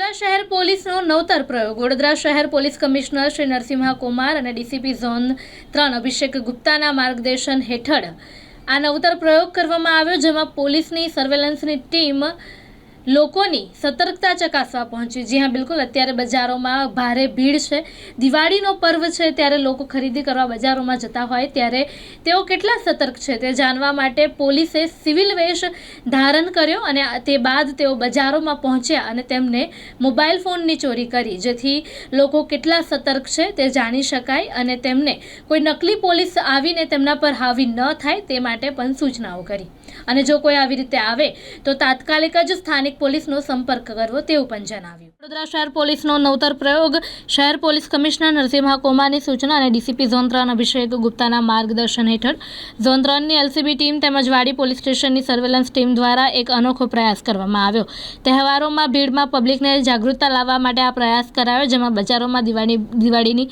વડોદરા શહેર પોલીસનો નવતર પ્રયોગ. વડોદરા શહેર પોલીસ કમિશનર શ્રી નરસિંહા કુમાર અને ડીસીપી ઝોન ત્રણ અભિષેક ગુપ્તાના માર્ગદર્શન હેઠળ આ નવતર પ્રયોગ કરવામાં આવ્યો, જેમાં પોલીસની સર્વેલન્સની ટીમ લોકોની સતર્કતા ચકાસવા પહોંચી જી હા, બિલકુલ. અત્યારે બજારોમાં ભારે ભીડ છે. દિવાળીનો પર્વ છે ત્યારે લોકો ખરીદી કરવા બજારોમાં જતા હોય ત્યારે તેઓ કેટલા સતર્ક છે તે જાણવા માટે પોલીસે સિવિલ વેશ ધારણ કર્યો અને તે બાદ તેઓ બજારોમાં પહોંચ્યા અને તેમને મોબાઈલ ફોનની ચોરી કરી. જેથી લોકો કેટલા સતર્ક છે તે જાણી શકાય અને તેમને કોઈ નકલી પોલીસ આવીને તેમના પર હાવી ન થાય તે માટે પણ સૂચનાઓ કરી. અને જો કોઈ આવી રીતે આવે તો તાત્કાલિક જ સ્થાનિક પોલીસનો સંપર્ક કરવો તેવું પણ જણાવ્યું. વડોદરા શહેર પોલીસનો નવતર પ્રયોગ શહેર પોલીસ કમિશનર નરસિંહા કોમાની સૂચના અને ડીસીપી ઝોન ત્રણ અભિષેક ગુપ્તાના માર્ગદર્શન હેઠળ ઝોન ત્રણની એલસીબી ટીમ તેમજ વાડી પોલીસ સ્ટેશનની સર્વેલન્સ ટીમ દ્વારા એક અનોખો પ્રયાસ કરવામાં આવ્યો. તહેવારોમાં ભીડમાં પબ્લિકને જાગૃતતા લાવવા માટે આ પ્રયાસ કરાયો, જેમાં બજારોમાં દિવાળી, દિવાળીની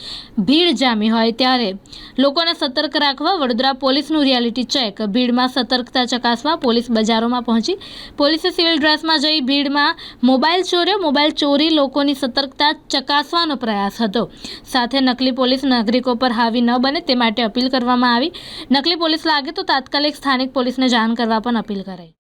ભીડ જામી હોય ત્યારે લોકોને સતર્ક રાખવા વડોદરા પોલીસનું રિયાલિટી ચેક, ભીડમાં સતર્કતા ચકાસવા પોલીસ બજારોમાં પહોંચી પોલીસે સિવિલ ડ્રેસમાં જઈ ભીડમાં મોબાઈલ ચોર્યો, મોબાઈલ ચોરી લોકોની સતર્કતા ચકાસવાનો પ્રયાસ હતો. સાથે નકલી પોલીસ નાગરિકો પર હાવી ન બને તે માટે અપીલ કરવામાં આવી. નકલી પોલીસ લાગે તો તાત્કાલિક સ્થાનિક પોલીસને જાણ કરવા પણ અપીલ કરાઈ.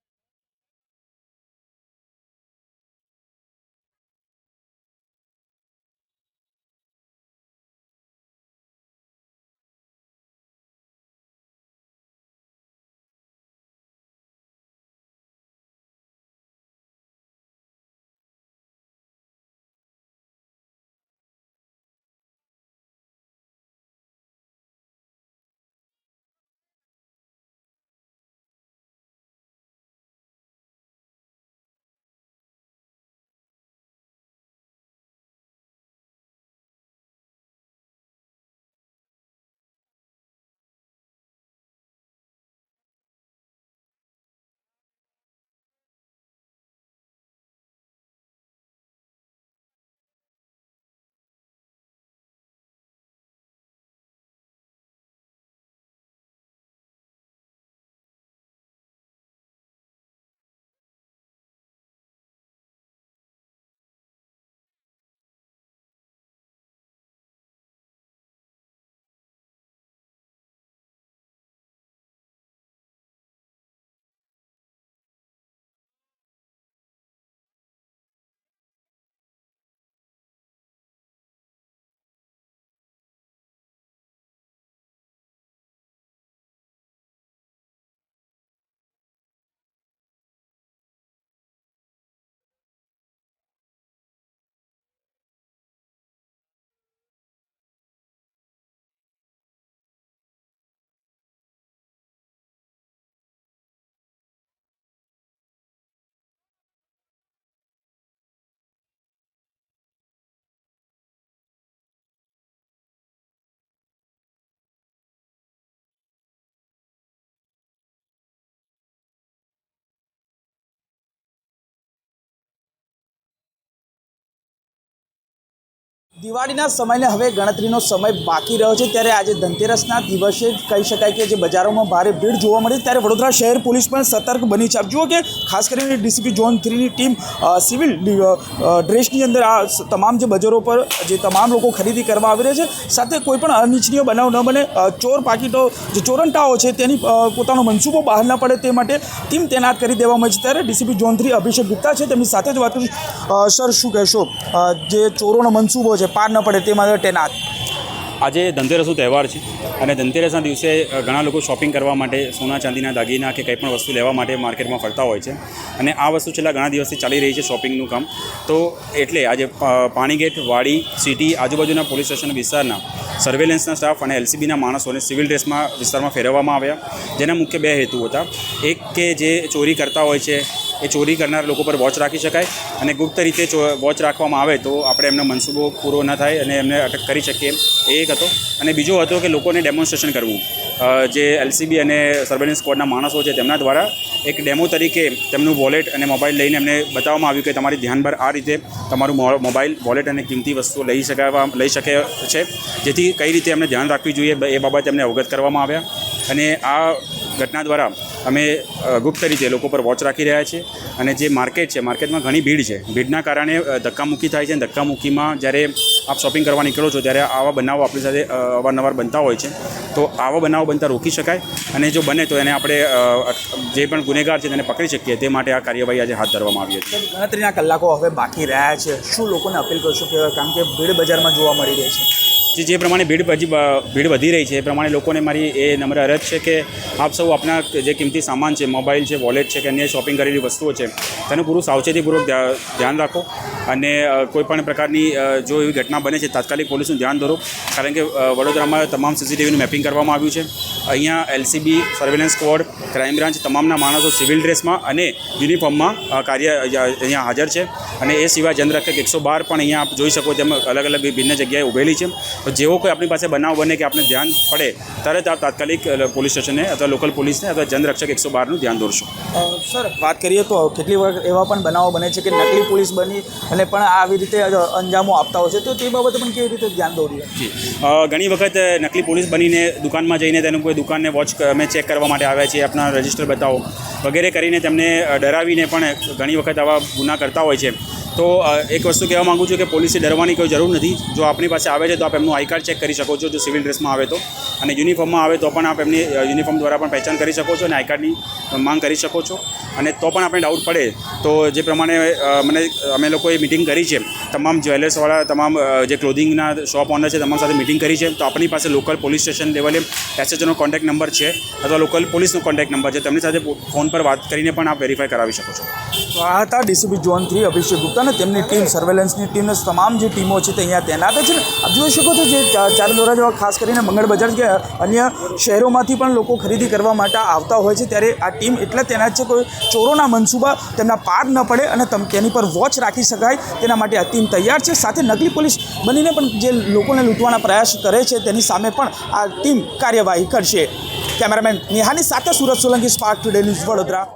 દિવાળીના સમયને હવે ગણતરીનો સમય બાકી રહ્યો છે. ત્યારે આજે ધનતેરસના દિવસે કહી શકાય કે જે બજારોમાં ભારે ભીડ જોવા મળી. ત્યારે વડોદરા શહેર પોલીસ પણ સતર્ક બની છે. આપ જુઓ કે ખાસ કરીને ડીસીપી ઝોન થ્રીની ટીમ સિવિલ ડ્રેસની અંદર આ તમામ જે બજારો પર, જે તમામ લોકો ખરીદી કરવા આવી રહ્યા છે. સાથે કોઈ પણ અનિચ્છનીય બનાવ ન બને. ચોર પાકીટો, જે ચોરંટાઓ છે તેની પોતાનો મનસૂબો બહાર ન પડે તે માટે ટીમ તૈનાત કરી દેવામાં આવી છે. ત્યારે DCP zone three Abhishek Gupta છે. તેમની સાથે જ વાત કરીશ. સર, શું કહેશો? જે ચોરોનો મનસૂબો છે પાર ન પડે તે માટે તૈનાત. આજે ધનતેરસનો તહેવાર છે અને ધનતેરસના દિવસે ઘણા લોકો શોપિંગ કરવા માટે સોના ચાંદીના દાગીના કે કંઈ પણ વસ્તુ લેવા માટે માર્કેટમાં ફરતા હોય છે. અને આ વસ્તુ છેલ્લા ઘણા દિવસથી ચાલી રહી છે શોપિંગનું કામ. તો એટલે આજે પાણીગેટ, વાડી, સિટી, આજુબાજુના પોલીસ સ્ટેશન વિસ્તારના સર્વેલન્સના સ્ટાફ અને એલસીબીના માણસોને સિવિલ ડ્રેસમાં વિસ્તારમાં ફેરવવામાં આવ્યા. જેના મુખ્ય બે હેતુ હતા. એક કે જે ચોરી કરતા હોય છે એ ચોરી કરનાર લોકો પર વોચ રાખી શકાય અને ગુપ્ત રીતે વોચ રાખવામાં આવે તો આપણે એમનો મનસૂબો પૂરો ન થાય અને એમને અટક કરી શકીએ એ એક હતો. અને બીજો હતો કે લોકોને ડેમોન્સ્ટ્રેશન કરવું. જે એલસીબી અને સર્વેલન્સ સ્ક્વોડના માણસો છે તેમના દ્વારા એક ડેમો તરીકે તેમનું વોલેટ અને મોબાઈલ લઈને એમને બતાવવામાં આવ્યું કે તમારી ધ્યાનભર આ રીતે તમારું મોબાઈલ, વોલેટ અને કિંમતી વસ્તુઓ લઈ શકાવા, લઈ શકે છે. જેથી કઈ રીતે એમને ધ્યાન રાખવી જોઈએ એ બાબતે એમને અવગત કરવામાં આવ્યા. અને આ ઘટના દ્વારા અમે ગુપ્ત રીતે લોકો પર વોચ રાખી રહ્યા છીએ. અને જે માર્કેટ છે માર્કેટમાં ઘણી ભીડ છે. ભીડના કારણે ધક્કામુક્કી થાય છે અને ધક્કામુક્કીમાં જ્યારે આપ શોપિંગ કરવા નીકળો છો, ત્યારે આવા બનાવો આપણી સાથે અવારનવાર બનતા હોય છે. તો આવા બનાવો બનતા રોકી શકાય અને જો બને તો એને આપણે જે પણ ગુનેગાર છે તેને પકડી શકીએ તે માટે આ કાર્યવાહી આજે હાથ ધરવામાં આવી છે ગણતરીના કલાકો હવે બાકી રહ્યા છે. શું લોકોને અપીલ કરશો કે, કારણ કે ભીડ બજારમાં જોવા મળી રહી છે? જે જે પ્રમાણે ભીડ હજી ભીડ વધી રહી છે, એ પ્રમાણે લોકોને મારી એ નમ્ર અરજ છે કે આપ સૌ આપના જે કિંમતી સામાન છે, મોબાઈલ છે, વોલેટ છે કે અન્ય શોપિંગ કરેલી વસ્તુઓ છે, તેનું પૂરું સાવચેતીપૂર્વક ધ્યા- ધ્યાન રાખો અને કોઈપણ પ્રકારની જો એવી ઘટના બને છે, તાત્કાલિક પોલીસનું ધ્યાન દોરો કારણ કે વડોદરામાં તમામ સીસીટીવીનું મેપિંગ કરવામાં આવ્યું છે. અહીંયા LCB surveillance squad crime branch તમામના માણસો સિવિલ ડ્રેસમાં અને યુનિફોર્મમાં કાર્ય અહીંયા હાજર છે. અને એ સિવાય જનરક્ષક એકસો બાર પણ અહીંયા આપ જોઈ શકો તેમ અલગ અલગ ભિન્ન જગ્યાએ ઊભેલી છે. તો જેવો કોઈ આપણી પાસે બનાવ બને કે આપણે ધ્યાન પડે તરત આપ તાત્કાલિક પોલીસ સ્ટેશને અથવા લોકલ પોલીસને અથવા જનરક્ષક એકસો બારનું ધ્યાન દોરશો સર વાત કરીએ તો કેટલી વખત એવા પણ બનાવો બને છે કે નકલી પોલીસ બની અને પણ આવી રીતે અંજામો આપતા હોય છે? તો તે બાબતે પણ કેવી રીતે ધ્યાન દોરીએ? ઘણી વખત નકલી પોલીસ બનીને દુકાનમાં જઈને તેનું કોઈ દુકાનને વોચ અમે ચેક કરવા માટે આવ્યા છીએ આપણા રજિસ્ટર બતાવો. વગેરે કરીને તેમને ડરાવીને પણ ઘણી વખત આવા ગુના કરતા હોય છે. તો એક વસ્તુ કહેવા માગું છું કે પોલીસે ડરવાની કોઈ જરૂર નથી. જો આપણી પાસે આવે છે તો આપ એમનું આઈ કાર્ડ ચેક કરી શકો છો, જો સિવિલ ડ્રેસમાં આવે તો. અને યુનિફોર્મમાં આવે તો પણ આપ એમની યુનિફોર્મ દ્વારા પણ પહેચાન કરી શકો છો અને આઈ કાર્ડની માંગ કરી શકો છો. અને તો પણ આપણે ડાઉટ પડે તો જે પ્રમાણે મને, અમે લોકોએ મિટિંગ કરી છે. તમામ જ્વેલર્સવાળા, તમામ જે ક્લોથિંગના શોપ ઓનર છે તમામ સાથે મિટિંગ કરી છે. તો આપણી પાસે લોકલ પોલીસ સ્ટેશન લેવલે એસએચઓનો કોન્ટેક્ટ નંબર છે અથવા લોકલ પોલીસનો કોન્ટેક્ટ નંબર છે. તેમની સાથે ફોન પર વાત કરીને પણ આપ વેરીફાઈ કરાવી શકો છો. તો આ હતા DCP zone three Abhishek Gupta અને તેમની ટીમ સર્વેલન્સની ટીમને તમામ જે ટીમો છે તે અહીંયા તૈનાત છે ને આપ જોઈ શકો છો જે ચા- દોરા જેવા ખાસ કરીને મંગળ બજાર કે અન્ય શહેરોમાંથી પણ લોકો ખરીદી કરવા માટે આવતા હોય છે, ત્યારે આ ટીમ એટલે તૈનાત છે કોઈ ચોરોના મનસૂબા તેમના પાર ન પડે અને તેની પર વોચ રાખી શકાય, તેના માટે આ ટીમ તૈયાર છે. સાથે નકલી પોલીસ બનીને પણ જે લોકોને લૂંટવાના પ્રયાસ કરે છે, તેની સામે પણ આ ટીમ કાર્યવાહી કરશે. કેમેરામેન નિહાની સાથે Surat Solanki Spark Today News Vadodara.